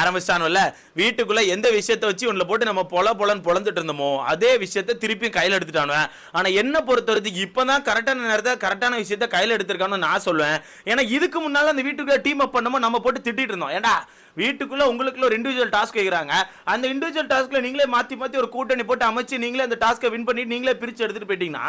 ஆரம்பிச்சானும்ல வீட்டுக்குள்ள எந்த விஷயத்தை வச்சு உன்னை போட்டு நம்ம பொல பொலன்னு பொழந்துட்டு இருந்தோமோ அதே விஷயத்த திருப்பி கையில் எடுத்துட்டானுவேன் ஆனா என்ன பொறுத்த வரைக்கும் இப்பதான் கரெக்டான நேரத்தை கரெக்டான விஷயத்த கையில் எடுத்திருக்கானு நான் சொல்லுவேன். ஏன்னா இதுக்கு முன்னால அந்த வீட்டுக்குள்ள டீம் அப் பண்ணமோ நம்ம போட்டு திட்டிட்டு இருந்தோம். ஏண்டா வீட்டுக்குள்ள உங்களுக்குள்ள ஒரு இண்டிவிஜுவல் டாஸ்க் வைக்கிறாங்க அந்த இண்டிவிஜுவல் டாஸ்க்ல நீங்களே மாத்தி மாத்தி ஒரு கூட்டணி போட்டு அமைச்சு நீங்களே அந்த டாஸ்க்கை வின் பண்ணி நீங்களே பிரிச்சு எடுத்துட்டு போயிட்டீங்கன்னா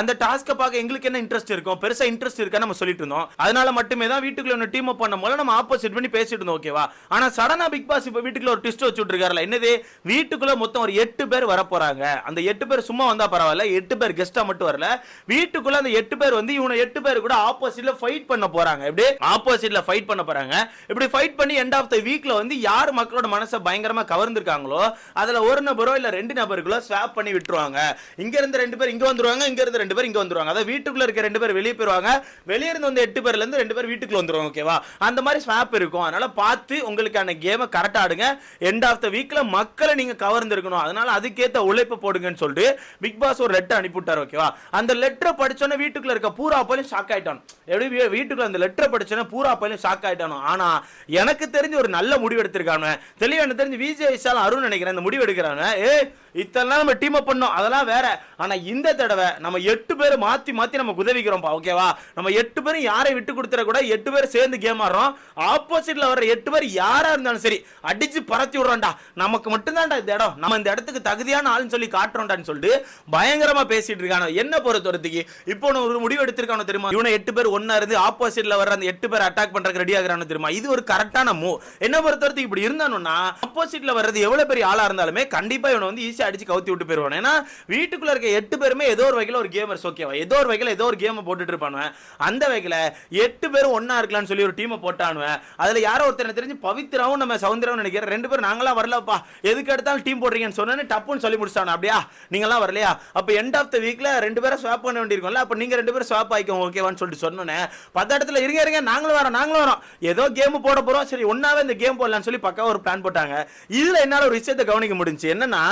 அந்த டாஸ்க்கை பார்க்க எங்களுக்கு என்ன இன்ட்ரெஸ்ட் இருக்கும்? பெருசா இன்ட்ரெஸ்ட் இருக்கா நம்ம சொல்லிட்டு இருந்தோம். அதனால மட்டுமே தான் வீட்டுக்குள்ள ஒன்று டீம் அப் பண்ணும் போல நம்ம ஆப்போசிட் பண்ணி பேசிட்டு இருந்தோம் ஓகேவா ஆனா சடனா பிக் பாஸ் இப்போ வீட்டுக்குள்ள ஒரு ட்விஸ்ட் வச்சு விட்டுருக்காருல என்னது? வீட்டுக்குள்ள மொத்தம் ஒரு எட்டு பேர் வர போறாங்க. அந்த எட்டு பேர் சும்மா வந்தா பரவாயில்ல எட்டு பேர் கெஸ்டா மட்டும் வரல. வீட்டுக்குள்ள அந்த எட்டு பேர் வந்து இவனை எட்டு பேர் கூட ஆப்போசிட்ல ஃபைட் பண்ண போறாங்க. எப்படி? ஆப்போசிட்ல ஃபைட் பண்ண போறாங்க. இப்படி ஃபைட் பண்ணி எண்ட் ஆஃப் த வீக்கில் வந்து யார் மக்களோட மனசை பயங்கரமாக கவர்ந்துருக்காங்களோ அதில் ஒரு நபரோ இல்லை ரெண்டு நபருக்குள்ள ஸ்வாப் பண்ணி விட்டுருவாங்க. இங்கேருந்து ரெண்டு பேர் இங்கே வந்துருவாங்க இங்கேருந்து ரெண்டு பேர் இங்கே வந்துருவாங்க. அதாவது வீட்டுக்குள்ளே இருக்க ரெண்டு பேர் வெளியே போயிருவாங்க. வெளியே இருந்து வந்து எட்டு பேர்லேருந்து ரெண்டு பேர் வீட்டுக்குள்ள வந்துருவாங்க ஓகேவா அந்த மாதிரி ஸ்வாப் இருக்கும். அதனால் பார்த்து உங்களுக்கான கேமை கரெக்டாக ஆடுங்க. எண்ட் ஆஃப் த வீக்கில் மக்களை நீங்கள் கவர்ந்துருக்கணும். அதனால் அதுக்கேற்ற உழைப்பு போடுங்கன்னு சொல்லிட்டு பிக் பாஸ் ஒரு லெட்டர் அனுப்பிவிட்டார் ஓகேவா அந்த லெட்டரை படிச்சோன்னே வீட்டுக்குள்ளே இருக்க பூரா போலையும் ஷாக் ஆகிட்டான் எப்படி வீட்டுக்குள்ளே வீட்டுக்குள்ள அந்த லெட்டரை படிச்சோன்னே பூரா போலையும் ஷாக் ஆகிட்டானோ ஆனால் எனக்கு தெரிஞ்ச ஒரு நல்ல முடிவு எடுத்திருக்கானு தெளிவா தெரிஞ்சு விஜய் விஷால் அருண் நினைக்கிறேன் இந்த முடிவு எடுக்கிறாங்க ஏ இத்தனை நம்ம டீம் அப் பண்ணோம். அதெல்லாம் வேற. ஆனா இந்த தடவை நம்ம எட்டு பேர் மாத்தி மாத்தி நம்ம உதவிக்கிறோம்ப்பா ஓகேவா நம்ம எட்டு பேரும் யாரை விட்டு கொடுத்துற கூட எட்டு பேர் சேர்ந்து கேம் ஆடுறோம். ஆப்போசிட்ல வர எட்டு பேர் யாரா இருந்தாலும் சரி அடிச்சு பரத்தி விடுறோம்டா. நமக்கு மட்டும்தான்டா இந்த இடம். நம்ம இந்த இடத்துக்கு தகுதியான ஆள்னு சொல்லி காட்டுறோம்டான்னு சொல்லிட்டு பயங்கரமா பேசிட்டு இருக்கானோ? என்ன பொறுத்த வரைக்கும்? இப்போ ஒரு முடிவு எடுத்திருக்கானோ தெரியுமா? இவனை எட்டு பேர் ஒன்னா இருந்து ஆப்போசிட்ல வர அந்த எட்டு பேர் அட்டாக் பண்றதுக்கு ரெடி ஆகிறானோ தெரியுமா? இது ஒரு கரெக்டான மூவ் என்ன பொறுத்த வரைக்கும் இப்படி இருந்தானுன்னா ஆப்போசிட்ல வர்றது எவ்வளவு பெரிய ஆளா இருந்தாலுமே கண்டிப்பா இவனை வந்து ஈஸியா அடிச்சு கவுத்தி விட்டு போயிருவான். ஏன்னா வீட்டுக்குள்ள இருக்க எட்டு பேருமே ஏதோ ஒரு வகையில் ஒரு கேமர்ஸ் ஓகேவா ஏதோ ஒரு வகையில் ஏதோ ஒரு கேம் போட்டுட்டு இருப்பானுவேன் அந்த வகையில் எட்டு பேரும் ஒன்னா இருக்கலாம்னு சொல்லி ஒரு டீமை போட்டானுவன் அதுல யாரோ ஒருத்தர் எனக்கு தெரிஞ்சு பவித்ராவும் நம்ம சவுந்தராவும் நினைக்கிறேன். ரெண்டு பேரும் நாங்களாம் வரலப்பா. எதுக்கு எடுத்தாலும் டீம் போடுறீங்கன்னு சொன்னேன்னு டப்புன்னு சொல்லி முடிச்சிட்டானு அப்படியா? நீங்களாம் வரலையா? அப்போ எண்ட் ஆஃப் த வீக்ல ரெண்டு பேரும் ஸ்வாப் பண்ண வேண்டியிருக்கோம்ல. அப்போ நீங்க ரெண்டு பேரும் ஸ்வாப் ஆயிக்கோங்க ஓகேவான்னு சொல்லிட்டு சொன்னோன்னே பத்த இடத்துல இருங்க இருங்க நாங்களும் வரோம் நாங்களும் வரோம். ஏதோ கேம் போட போறோம். சரி ஒன்னாவே இந்த கேம் போடலாம்னு சொல்லி பக்கா ஒரு பிளான் போட்டாங்க. இதுல என்னால ஒரு விஷயத்தை கவனிக்க முடிஞ்சு என்னன்னா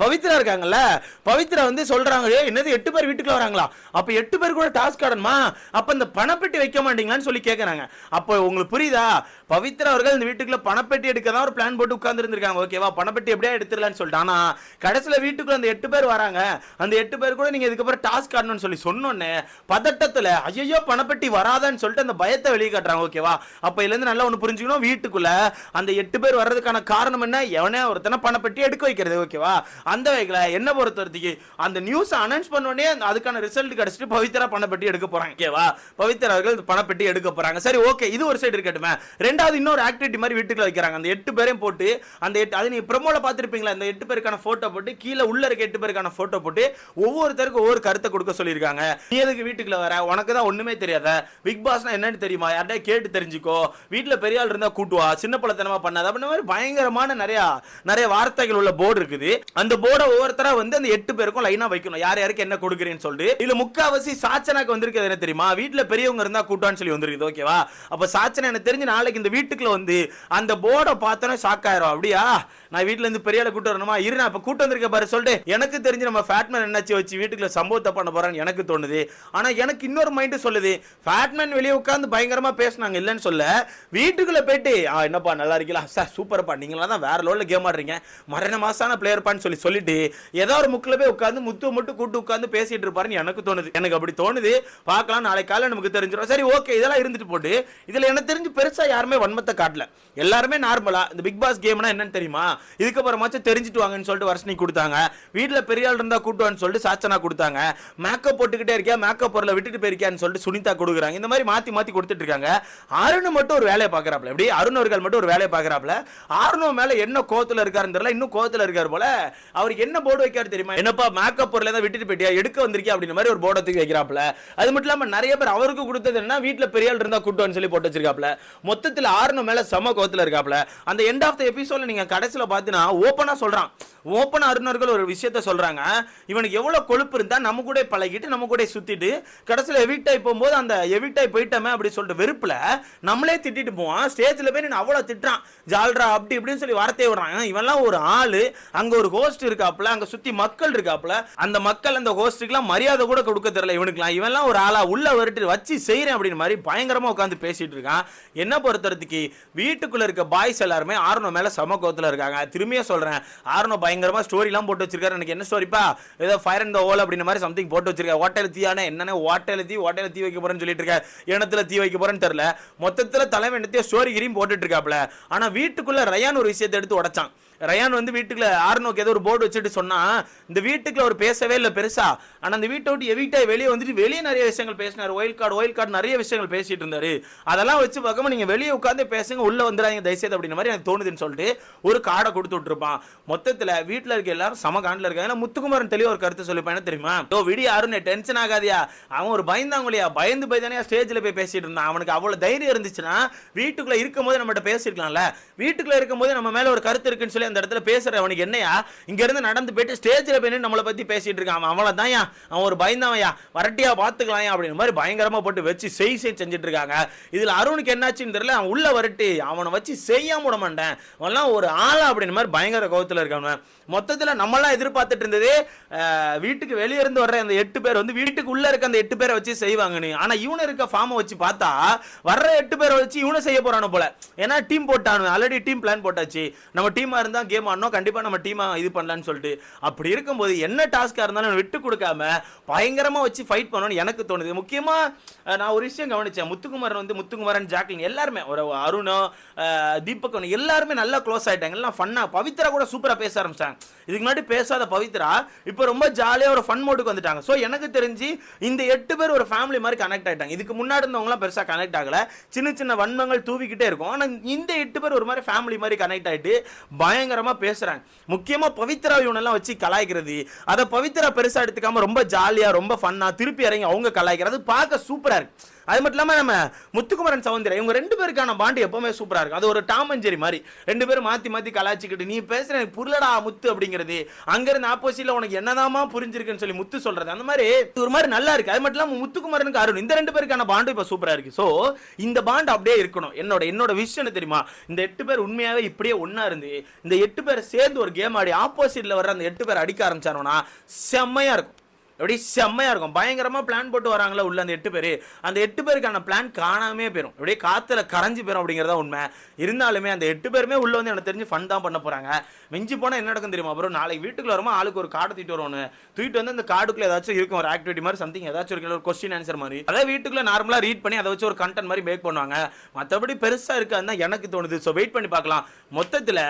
பவித்ரா இருக்காங்கல்ல பவித்ரா வந்து சொல்றாங்க என்னது எட்டு பேர் வீட்டுக்குள்ள வராங்களா? அப்ப எட்டு பேர் கூட டாஸ்க் ஆடணுமா அப்ப இந்த பணப்பெட்டி வைக்க மாட்டீங்களான்னு சொல்லி கேட்கறாங்க அப்போ உங்களுக்கு புரியுதா? பவித்ரா அவர்கள் இந்த வீட்டுக்குள்ள பணப்பெட்டி எடுக்க தான் ஒரு பிளான் போட்டு உட்கார்ந்து இருந்திருக்காங்க. ஓகேவா பணப்பெட்டி எப்படியா எடுத்துடலாம்னு சொல்லிட்டு. ஆனா கடைசியில வீட்டுக்குள்ள அந்த எட்டு பேர் வராங்க. அந்த எட்டு பேர் கூட நீங்க இதுக்கப்புறம் டாஸ்க் ஆடணும்னு சொல்லி சொன்னோன்னே பதட்டத்துல ஐயோ பணப்பெட்டி வராதான்னு சொல்லிட்டு அந்த பயத்தை வெளியே காட்டுறாங்க. ஓகேவா அப்ப இதுல இருந்து நல்லா ஒண்ணு புரிஞ்சுக்கணும். வீட்டுக்குள்ள அந்த எட்டு பேர் வர்றதுக்கான காரணம் என்ன? எவனே ஒருத்தனை பணப்பெட்டி எடுக்க வைக்கிறது. ஓகேவா அந்த வகையில் என்ன பொறுத்த வரைக்கும் அந்த நியூஸ் அனௌன்ஸ் பண்ணோடனே அதுக்கான ரிசல்ட் கிடைச்சிட்டு பவித்ரா பணப்பெட்டி எடுக்க போறாங்க. ஓகேவா பவித்ரா அவர்கள் பணப்பெட்டி எடுக்க போறாங்க. சரி ஓகே இது ஒரு சைடு இருக்கட்டுமே. ரெண்டாவது இன்னொரு ஆக்டிவிட்டி மாதிரி வீட்டுக்குள்ள வைக்கிறாங்க. அந்த எட்டு பேரையும் போட்டு அந்த எட்டு அது நீங்கள் ப்ரமோவில் பார்த்துருப்பீங்களா? அந்த எட்டு பேருக்கான ஃபோட்டோ போட்டு கீழே உள்ள இருக்க எட்டு பேருக்கான ஃபோட்டோ போட்டு ஒவ்வொருத்தருக்கும் ஒவ்வொரு கருத்தை கொடுக்க சொல்லியிருக்காங்க. நீ எதுக்கு வீட்டுக்குள்ள வர? உனக்கு தான் ஒண்ணுமே தெரியாத. பிக் பாஸ்னா என்னன்னு தெரியுமா? யார்கிட்ட கேட்டு தெரிஞ்சுக்கோ. வீட்டில் பெரிய ஆள் இருந்தால் கூட்டுவா. சின்ன பழத்தனமாக பண்ணாத. அப்படின்ற மாதிரி பயங்கரமான நிறையா நிறைய வார்த்தைகள் உள்ள போர்டு இருக்குது. அந்த போர்டை ஒவ்வொருத்தரா வந்து அந்த எட்டு பேருக்கும் லைனா வைக்கணும். யார் யாருக்கு என்ன கொடுக்குறேன்னு சொல்லிட்டு. இதுல முக்காவாசி சாச்சனாக்கு வந்திருக்கிறது என்ன தெரியுமா? வீட்டுல பெரியவங்க இருந்தா கூட்டான்னு சொல்லி வந்திருக்குது ஓகேவா அப்ப சாச்சனா எனக்கு தெரிஞ்சு நாளைக்கு இந்த வீட்டுக்குள்ள வந்து அந்த போர்டை பார்த்தோன்னே ஷாக் ஆயிரும். அப்படியா? நான் வீட்டுல இருந்து பெரிய ஆளை கூட்டு வரணுமா? இரு நான் இப்ப கூட்டு வந்திருக்க பாரு சொல்லிட்டு எனக்கு தெரிஞ்சு நம்ம ஃபேட்மேன் என்னாச்சு வச்சு வீட்டுக்குள்ள சம்பவத்தை பண்ண போறான்னு எனக்கு தோணுது. ஆனா எனக்கு இன்னொரு மைண்ட் சொல்லுது. ஃபேட்மேன் வெளியே உட்காந்து பயங்கரமா பேசுனாங்க இல்லைன்னு சொல்ல. வீட்டுக்குள்ள போயிட்டு "ஆ, என்னப்பா நல்லா இருக்கீங்களா? சார் சூப்பர்ப்பா. நீங்களா தான் வேற லெவலில் கேம் ஆடுறீங்க. மரண மாசான பிளேயர்ப்பான்னு சொல்லி சொல்லிட்டு ஏதோ ஒரு முக்கில் போய் உட்காந்து முத்து மட்டும் கூட்டு உட்காந்து பேசிட்டு இருப்பாருன்னு எனக்கு தோணுது. எனக்கு அப்படி தோணுது. பார்க்கலாம் நாளைக்கு காலையில் நமக்கு தெரிஞ்சிடும் சரி ஓகே இதெல்லாம் இருந்துட்டு போட்டு இதில் எனக்கு தெரிஞ்சு பெருசாக யாருமே வன்மத்தை காட்டல. எல்லாருமே நார்மலாக இந்த பிக் பாஸ் கேம்னா என்னன்னு தெரியுமா? இதுக்கப்புறமாச்சும் தெரிஞ்சுட்டு வாங்கன்னு சொல்லிட்டு வர்ஷனி கொடுத்தாங்க. வீட்டில் பெரிய ஆள் இருந்தால் கூட்டுவான்னு சொல்லிட்டு சாச்சனா கொடுத்தாங்க. மேக்கப் போட்டுக்கிட்டே இருக்கியா? மேக்கப் பொருளை விட்டுட்டு போயிருக்கியான்னு சொல்லிட்டு சுனிதா கொடுக்குறாங்க. இந்த மாதிரி மாற்றி மாற்றி கொடுத்துட்டு இருக்காங்க. அருண் மட்டும் ஒரு வேலையை பார்க்குறாப்ல எப்படி? அருண் அவர்கள் மட்டும் ஒரு வேலையை பார்க்குறாப்ல அருணும் மேலே என்ன கோத்தில் இருக்காருன்னு தெரியல. இன்னும் கோத்தில் இருக்கார் போல. அவருக்கு என்ன போர்டு வைக்காரு தெரியுமா? என்னப்பா மேக்கப் பொருளை தான் விட்டுட்டு போயிட்டியா? எடுக்க வந்திருக்கியா? அப்படின்ற மாதிரி ஒரு போர்டை தூக்கி வைக்கிறாப்ல அது மட்டும் இல்லாமல் நிறைய பேர் அவருக்கு கொடுத்தது என்ன வீட்டில் பெரிய ஆள் இருந்தால் கூட்டுவான்னு சொல்லி போட்டு வச்சிருக்காப்ல மொத்தத்தில் ஆறுனு மேலே சம கோத்தில் இருக்காப்ல அந்த எண்ட் ஆஃப் த எபிசோட நீங்கள் கடைசியில் பார்த்தீங்கன்னா ஓப்பனாக சொல்கிறான் ஓப்பனாக அருணர்கள் ஒரு விஷயத்த சொல்கிறாங்க இவனுக்கு எவ்வளோ கொழுப்பு இருந்தால் நம்ம கூட பழகிட்டு நம்ம கூட சுற்றிட்டு கடைசியில் எவிக்ட் ஆகி போகும்போது அந்த எவிட்டாகி போயிட்டோமே அப்படி சொல்லிட்டு வெறுப்பில் நம்மளே திட்டிட்டு போவான். ஸ்டேஜில் போய் நான் அவ்வளோ திட்டுறான். ஜால்ரா அப்படி இப்படின்னு சொல்லி வார்த்தையை விடுறான். இவன்லாம் ஒரு ஆள். அங்கே ஒரு ஹோஸ்ட் இருக்காப்புல அங்க சுத்தி மக்கள் இருக்காப்புல அந்த மக்கள் அந்த ஹோஸ்டுக்குலாம் மரியாதை கூட கொடுக்க தெரியல இவனுக்குலாம் இவன்லாம் ஒரு ஆளா உள்ள வரட்டு வச்சு செய்யறேன் அப்படின்னு மாதிரி பயங்கரமா உட்காந்து பேசிட்டு இருக்கான். என்ன பொறுத்தவரைக்கு வீட்டுக்குள்ள இருக்க பாய்ஸ் எல்லாருமே ஆர்னோ மேல சம கோத்துல இருக்காங்க. திரும்பியே சொல்றேன். ஆர்னோ பயங்கரமா ஸ்டோரி எல்லாம் போட்டு வச்சிருக்காரு. எனக்கு என்ன ஸ்டோரிப்பா ஏதோ ஃபயர் அண்ட் ஓல் அப்படின்னு மாதிரி சம்திங் போட்டு வச்சிருக்காரு. ஓட்டையில தீயான என்னன்னு ஓட்டையில தீ ஓட்டையில தீ வைக்க போறேன்னு சொல்லிட்டு இருக்க இனத்துல தீ வைக்க போறேன்னு தெரியல. மொத்தத்துல தலைமை என்னத்தையோ ஸ்டோரி கிரியும் போட்டுட்டு இருக்காப்ல ஆனா வீட்டுக்குள்ள ரயான் ஒரு விஷயத்தை எடுத்து உடைச்சான். ரயான் வந்து வீட்டுக்குள்ள ஆர்னோக்கு ஏதோ ஒரு போர்டு வச்சுட்டு சொன்னா இந்த வீட்டுக்குள்ள அவர் பேசவே இல்லை பெருசா. ஆனா அந்த வீட்டை விட்டு எவிட்டாக வெளியே வந்துட்டு வெளியே நிறைய விஷயங்கள் பேசினார். ஒயில் கார்டு ஒயில் கார்டு நிறைய விஷயங்கள் பேசிட்டு இருந்தாரு. அதெல்லாம் வச்சு பார்க்காம நீங்க வெளியே உட்காந்து பேசுங்க உள்ள வந்துடாதீங்க தயவுசெய்து அப்படின்ற மாதிரி எனக்கு தோணுதுன்னு சொல்லிட்டு ஒரு கார்டை கொடுத்து விட்டுருப்பான். மொத்தத்தில் வீட்டில் இருக்க எல்லாரும் சம காண்டில் இருக்காங்க. ஏன்னா முத்துக்குமாரன் தெளிவாக ஒரு கருத்து சொல்லிப்பான். என்ன தெரியுமா? ஓ விடி அருண் டென்ஷன் ஆகாதியா? அவன் ஒரு பயந்தாங்களையா பயந்து பயந்தானே ஸ்டேஜில் போய் பேசிட்டு இருந்தான். அவனுக்கு அவ்வளோ தைரியம் இருந்துச்சுன்னா வீட்டுக்குள்ளே இருக்கும் போது நம்மகிட்ட பேசிருக்கலாம்ல. இருக்கும் இருக்கும்போது நம்ம மேலே ஒரு கருத்து இருக்குன்னு சொல்லி அந்த இடத்துல பேசுகிற அவனுக்கு என்னையா? இங்கேருந்து நடந்து போயிட்டு ஸ்டேஜில் போய் நம்மளை பற்றி பேசிகிட்டு இருக்கான். அவன் அவளை தான்யா அவன் ஒரு பயந்தவன்யா? வரட்டியாக பார்த்துக்கலாம்யா அப்படின்ற மாதிரி பயங்கரமாக போட்டு வச்சு செய் செய் செஞ்சுட்டு இருக்காங்க. இதில் அருணுக்கு என்னாச்சுன்னு தெரியல. அவன் உள்ள வரட்டி அவனை வச்சு செய்யாம விட மாட்டேன். அவன்லாம் ஒரு ஆளா அப்படின்ற மாதிரி பயங்கர கோபத்தில் இருக்கான் மொத்தத்தில் நம்மளாம் எதிர்பார்த்துட்டு இருந்தது வீட்டுக்கு வெளியே இருந்து வர்ற அந்த எட்டு பேர் வந்து வீட்டுக்கு உள்ள இருக்க அந்த எட்டு பேரை வச்சு செய்வாங்கன்னு ஆனால் இவனு இருக்க ஃபார்மை வச்சு பார்த்தா வர்ற எட்டு பேரை வச்சு இவனை செய்ய போறானு போல. ஏன்னா டீம் போட்டானு ஆல்ரெடி டீம் பிளான் போட்டாச்சு. நம்ம டீமாக இருந்தால் தான் கேம் ஆடணும் கண்டிப்பாக நம்ம டீமாக இது பண்ணலான்னு சொல்லிட்டு. அப்படி இருக்கும்போது என்ன டாஸ்க்காக இருந்தாலும் விட்டு கொடுக்காம பயங்கரமாக வச்சு ஃபைட் பண்ணணும்னு எனக்கு தோணுது. முக்கியமாக நான் ஒரு விஷயம் கவனித்தேன் முத்துக்குமாரன் வந்து முத்துக்குமாரன் ஜாக்லின் எல்லாருமே ஒரு அருணோ அஹ், எல்லாருமே நல்லா க்ளோஸ் ஆயிட்டாங்க. எல்லாம் ஃபன்னாக பவித்ரா கூட சூப்பராக பேச ஆரம்பிச்சாங்க இதுக்கு முன்னாடி பேசாத பவித்ரா இப்போ ரொம்ப ஜாலியாக ஒரு ஃபன் மோடுக்கு வந்துட்டாங்க. ஸோ எனக்கு தெரிஞ்சு இந்த எட்டு பேர் ஒரு ஃபேமிலி மாதிரி கனெக்ட் ஆகிட்டாங்க இதுக்கு முன்னாடி இருந்தவங்களாம் பெருசாக கனெக்ட் ஆகலை. சின்ன சின்ன வன்மங்கள் தூவிக்கிட்டே இருக்கும். ஆனால் இந்த எட்டு பேர் ஒரு மாதிரி ஃபேமிலி மாதிரி கனெக்ட் ஆகிட்டு பயங்கர பயங்கரமாக பேசுகிறாங்க முக்கியமா பவித்ரா இவனெல்லாம் வச்சு கலாய்க்கிறது. அதை பவித்ரா பெருசா எடுத்துக்காம ரொம்ப ஜாலியா ரொம்ப ஃபன்னாக திருப்பி இறங்கி அவங்க கலாய்க்கிறது. பார்க்க சூப்பராக இருக்குது அது மட்டும் இல்லாமல் நம்ம முத்துக்குமரன் சௌந்தர்யா இவங்க ரெண்டு பேருக்கான பாண்டு எப்பவுமே சூப்பராக இருக்கும். அது ஒரு டாம் அஞ்சரி மாதிரி. ரெண்டு பேரும் மாற்றி மாற்றி கலாய்ச்சிக்கிட்டு நீ பேசுகிற எனக்கு புரியலடா முத்து அப்படிங்கிறது. அங்கேருந்து ஆப்போசிட்டில் உனக்கு என்னதாமா புரிஞ்சிருக்குன்னு சொல்லி முத்து சொல்கிறது அந்த மாதிரி ஒரு மாதிரி நல்லா இருக்குது அது மட்டும் இல்லாமல் முத்துக்குமரனுக்கு அருண் இந்த ரெண்டு பேருக்கான பாண்டு இப்போ சூப்பராக இருக்குது ஸோ இந்த பாண்டு அப்படியே இருக்கணும். என்னோட என்னோட விஷயம் என்ன தெரியுமா? இந்த எட்டு பேர் உண்மையாகவே இப்படியே ஒன்றா இருந்து இந்த எட்டு பேர் சேர்ந்து ஒரு கேம் ஆடி ஆப்போசிட்டில் வர்ற அந்த எட்டு பேர் அடிக்க ஆரம்பிச்சாரோனா செம்மையாக இருக்கும். எப்படி செம்மையா இருக்கும். பயங்கரமா பிளான் போட்டு வராங்களா உள்ள அந்த எட்டு பேர். அந்த எட்டு பேருக்கான பிளான் காணாமே போயிடும் அப்படியே காத்துல கரைஞ்சு போயிடும் அப்படிங்கிறதா உண்மை. இருந்தாலுமே அந்த எட்டு பேருமே உள்ள வந்து எனக்கு தெரிஞ்சு ஃபன் தான் பண்ண போறாங்க. மிஞ்சி போனா என்ன நடக்கும் தெரியுமா அப்புறம் நாளைக்கு வீட்டுக்குள்ள வருமா ஆளுக்கு ஒரு கார்டு தூக்கிட்டு வருவானு. தூக்கிட்டு வந்து அந்த கார்டுக்குள்ள ஏதாச்சும் இருக்கும். ஒரு ஆக்டிவிட்டி மாதிரி சம்திங் ஏதாச்சும் இருக்கு ஒரு கொஸ்டின் ஆன்சர் மாதிரி. அதாவது வீட்டுக்குள்ள நார்மலா ரீட் பண்ணி அதை வச்சு ஒரு கண்டென்ட் மாதிரி மேக் பண்ணுவாங்க. மற்றபடி பெருசா இருக்காதுன்னா எனக்கு தோணுது. ஸோ வெயிட் பண்ணி பார்க்கலாம். மொத்தத்துல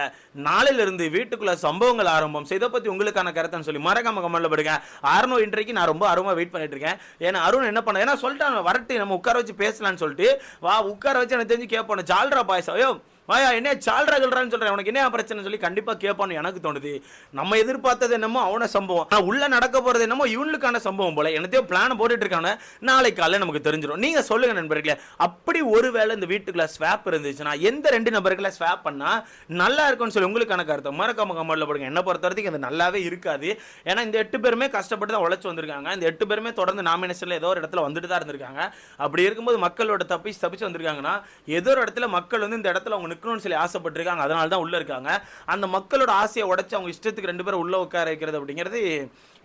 நாளிலிருந்து வீட்டுக்குள்ளே வீட்டுக்குள்ள சம்பவங்கள் ஆரம்பம். ஸோ இதை பத்தி உங்களுக்கான கருத்துன்னு சொல்லி மறக்காம கமெண்ட்ல படுங்க. அருண் இன்றைக்கு நான் ரொம்ப அருமை வெயிட் பண்ணிட்டு இருக்கேன் ஏன்னா அருண் என்ன பண்ண ஏன்னா சொல்லிட்டான் வரட்டு நம்ம உட்கார வச்சு பேசலாம்னு சொல்லிட்டு. வா உட்கார வச்சு எனக்கு தெரிஞ்சு கேட்போம் ஜால்ரா பாய்ஸ் ஐயோ வாயா என்ன சால்ரா கல்றான்னு சொல்கிறேன் உனக்கு என்ன பிரச்சனை சொல்லி கண்டிப்பாக கேட்பான்னு எனக்கு தோணுது. நம்ம எதிர்பார்த்தது என்னமோ அவனை சம்பவம். ஆனால் உள்ளே நடக்க போகிறது என்னமோ இவனுக்கான சம்பவம் போல. என்னத்தையோ பிளான் போட்டுட்டு இருக்கானே நாளைக்கு காலையில் நமக்கு தெரிஞ்சிடும் நீங்கள் சொல்லுங்கள் நண்பர்களே அப்படி ஒரு வேளை இந்த வீட்டுக்குள்ள ஸ்வாப் இருந்துச்சுன்னா எந்த ரெண்டு நபர்களை ஸ்வாப் பண்ணால் நல்லா இருக்கும்னு சொல்லி உங்களுக்கான கருத்தை. மறக்காம கமெண்ட்ல போடுங்க. என்ன பொறுத்த வரைக்கும் அது நல்லாவே இருக்காது. ஏன்னா இந்த எட்டு பேருமே கஷ்டப்பட்டு தான் உழைச்சி வந்திருக்காங்க. இந்த எட்டு பேருமே தொடர்ந்து நாமினேஷனில் ஏதோ ஒரு இடத்துல வந்துட்டு தான் இருந்திருக்காங்க. அப்படி இருக்கும்போது மக்களோட தப்பிச்சு தப்பிச்சு வந்திருக்காங்கன்னா ஏதோ ஒரு இடத்துல மக்கள் வந்து இந்த இடத்துல அவங்க இருக்கணும்னு சொல்லி ஆசைப்பட்டிருக்காங்க. அதனால தான் உள்ள இருக்காங்க. அந்த மக்களோட ஆசையை உடைச்சு அவங்க இஷ்டத்துக்கு ரெண்டு பேரும் உள்ள உட்கார வைக்கிறது அப்படிங்கிறது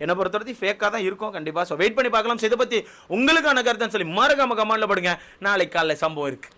என்னை பொறுத்தவரைக்கும் ஃபேக்காக தான் இருக்கும் கண்டிப்பா. ஸோ வெயிட் பண்ணி பார்க்கலாம். ஸோ இதை பற்றி உங்களுக்கான கருத்துன்னு சொல்லி மறக்காம கமெண்டில் படுங்க. நாளைக்கு காலைல சம்பவம் இருக்கு.